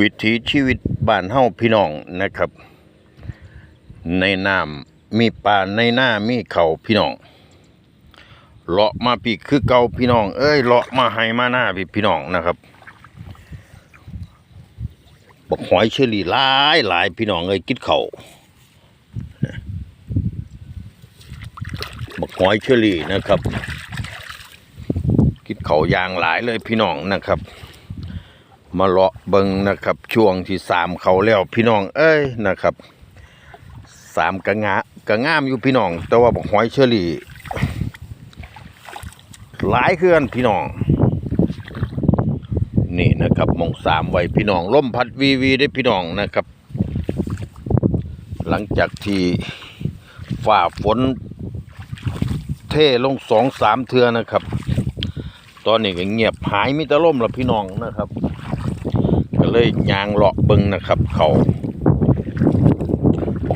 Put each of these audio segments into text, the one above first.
วิถีชีวิตบ้านเฮาพี่น้องนะครับ ในน้ำมีป่าในหน้ามีเขาพี่น้องเลาะมาปีกคือเก่าพี่น้อง เอ้ยเลาะมาให้มาหน้าพี่พี่น้องนะครับบักหอยเชอรี่หลายหลายพี่น้องเอ้ยกินเขาบักหอยเชอรี่นะครับ กินเขายางหลายเลยพี่น้องนะครับ มาเลาะเบิงนะครับ ช่วงที่สามเขาแล้วพี่น้อง เอ้ยนะครับสามกระงะกระงามอยู่พี่น้อง แต่ว่าบอกหอยเชอรี่หลายเคลื่อนพี่น้อง นี่นะครับมองสามไว้พี่น้องล่มพัดวีวีได้พี่น้องนะครับ หลังจากที่ฝ่าฝนเท่ลงสองสามเทือนะครับ ตอนนี้ก็เงียบหายมิตรล่มแล้วพี่น้องนะครับ เลยยางเลาะเบิงนะครับ เขา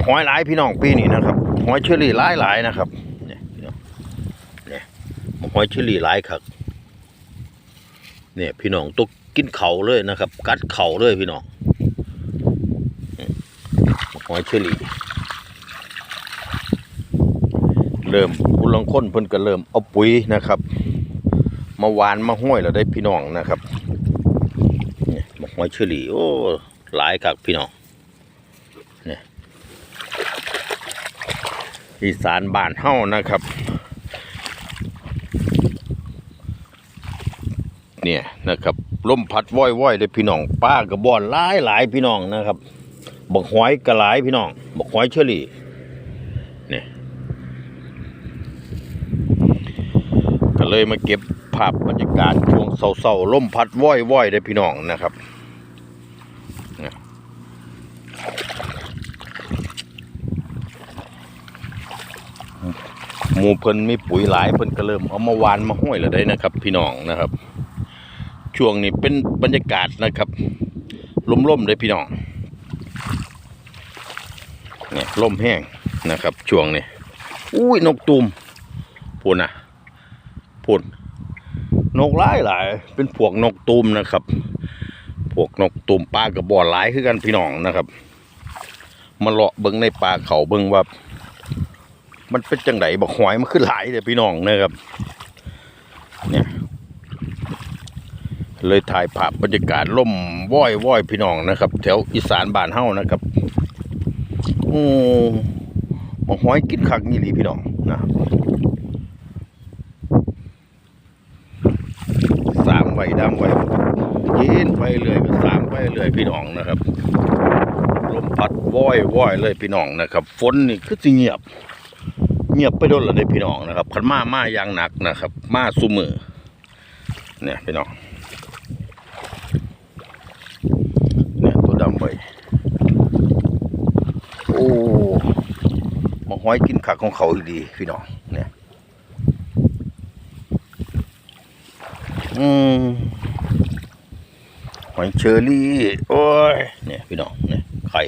หอยหลายพี่น้องปีนี้นะครับหอยเชอรี่หลายหลายนะครับเนี่ยพี่น้องเนี่ยหอยเชอรี่หลายครับเนี่ยพี่น้องตุกกินเขาเลยนะครับ กัดเขาเลยพี่น้องหอยเชอรี่เริ่มผู้ลังค้นเพิ่นก็เริ่มเอาปุ๋ยนะครับ มาหวานมาห้อยแล้วได้พี่น้องนะครับ หอยเชอรี่โอ้หลายคักพี่น้องเนี่ยอีสานบ้านเฮานะครับ เนี่ยนะครับลมพัดว้อยๆเลยพี่น้องป้ากระบอนหลายหลายพี่น้องนะครับบอกหอยกระหลายพี่น้องบอกหอยเชอรี่เนี่ยก็เลยมาเก็บภาพบรรยากาศช่วงเศร้าๆลมพัดว้อยๆเลยพี่น้องนะครับ หมูเพิ่นมีปุ๋ยหลายเพิ่นก็เริ่มเอามาหวานมาห้อยแล้วได้นะครับ พี่น้องนะครับ ช่วงนี้เป็นบรรยากาศนะครับลมๆเลยพี่น้องเนี่ยลมแห้งนะครับ ช่วงนี้อุ้ยนกตูมพูนนะพูนนกหลายหลายเป็นพวกนกตูมนะครับพวกนกตูมปลากระบอกหลายคือกันพี่น้องนะครับมาเลาะเบิ้งในป่าเขาเบิ้งว่า มันเป็นจังไดบอกหอยมันขึ้นหลายเลยพี่น้องนะครับ เนี่ย เลยถ่ายภาพบรรยากาศล่มว้อยว้อยพี่น้องนะครับ แถวอีสานบ้านเฮานะครับโอ้บอกหอยกินคักนี่หลีพี่น้องนะสามไว้ดำไว้ยินไปเรื่อยสามไปเรื่อยพี่น้องนะครับลมพัดว้อยว้อยเลยพี่น้องนะครับ ฝนนี่คือสิเงียบ เงียบไปโดนและได้พี่น้องนะครับขันมามาอย่างหนักนะครับ มาสุมือเนี่ยพี่น้องเนี่ยตัวดำไปโอ้มาห้อยกินขักของเขาอีดีพี่น้องเนี่ยอืมหอยเชอรี่โอ้ยเนี่ยพี่น้องเนี่ยไข่